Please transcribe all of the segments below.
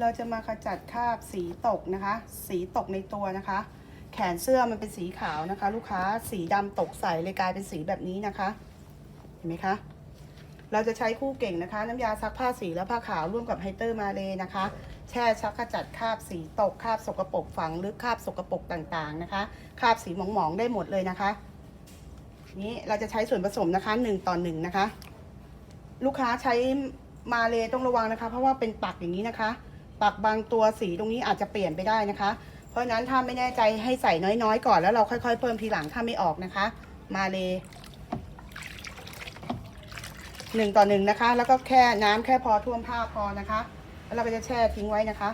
เราจะมาขจัดคราบสีตกนะคะ สีตกในตัวนะคะ แขนเสื้อมันเป็นสีขาวนะคะ ลูกค้าสีดำตกใส่เลยกลายเป็นสีแบบนี้นะคะ เห็นไหมคะเราจะใช้คู่เก่งนะคะ น้ำยาซักผ้าสีและผ้าขาวร่วมกับไฮเตอร์มาเลยนะคะ แช่ชักขจัดคราบสีตกคราบสกปรกฝังลึกคราบสกปรกต่างๆนะคะคราบสีหมองๆได้หมดเลยนะคะ นี้เราจะใช้ส่วนผสมนะคะหนึ่งต่อหนึ่งนะคะ ลูกค้าใช้มาเลยต้องระวังนะคะ เพราะว่าเป็นปักอย่างนี้นะคะ ปักบางตัวสีตรงนี้อาจจะเปลี่ยนไปได้นะคะ เพราะฉะนั้นถ้าไม่แน่ใจให้ใส่น้อยๆ ก่อนแล้วเราค่อยๆ เพิ่มทีหลังถ้าไม่ออกนะคะ มาเลยหนึ่งต่อหนึ่งนะคะ แล้วก็แค่น้ำแค่พอท่วมผ้าพอนะคะ แล้วเราก็จะแช่ทิ้งไว้นะคะ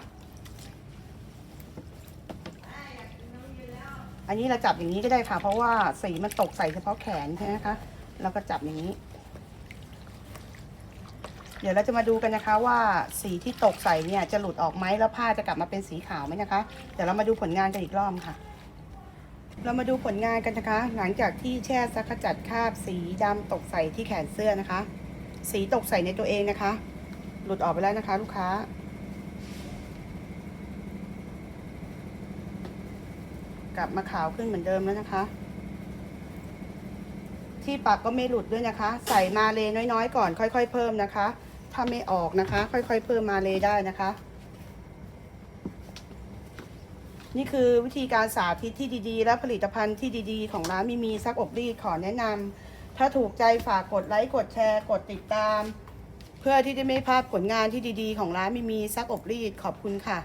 อันนี้เราจับอย่างนี้ก็ได้ค่ะ เพราะว่าสีมันตกใส่เฉพาะแขนใช่ไหมคะเราก็จับอย่างนี้ ดี๋ยวเราจะมาดูกันนะคะว่าสีที่ตกใส่เนี่ยจะหลุดออกไหมแล้วผ้าจะกลับมาเป็นสีขาวไหมนะคะ เดี๋ยวเรามาดูผลงานกันอีกรอบค่ะ เรามาดูผลงานกันนะคะ หลังจากที่แช่ซักขจัดคราบสีดำตกใส่ที่แขนเสื้อนะคะ สีตกใส่ในตัวเองนะคะ หลุดออกไปแล้วนะคะ ลูกค้ากลับมาขาวขึ้นเหมือนเดิมแล้วนะคะ ที่ปักก็ไม่หลุดด้วยนะคะ ใส่มาเลยน้อยๆ ก่อนค่อย ๆ เพิ่มนะคะ ถ้าไม่ออกนะคะ ค่อยๆ เพิ่มมาเลยได้นะคะ นี่คือวิธีการสาธิตที่ดีๆ และผลิตภัณฑ์ที่ดีๆ ของร้านมีมีซักอบรีดขอแนะนำถ้าถูกใจฝากกดไลค์กดแชร์ กดติดตาม เพื่อที่จะไม่พลาดผลงานที่ดีๆ ของร้านมีมีซักอบรีดขอบคุณค่ะ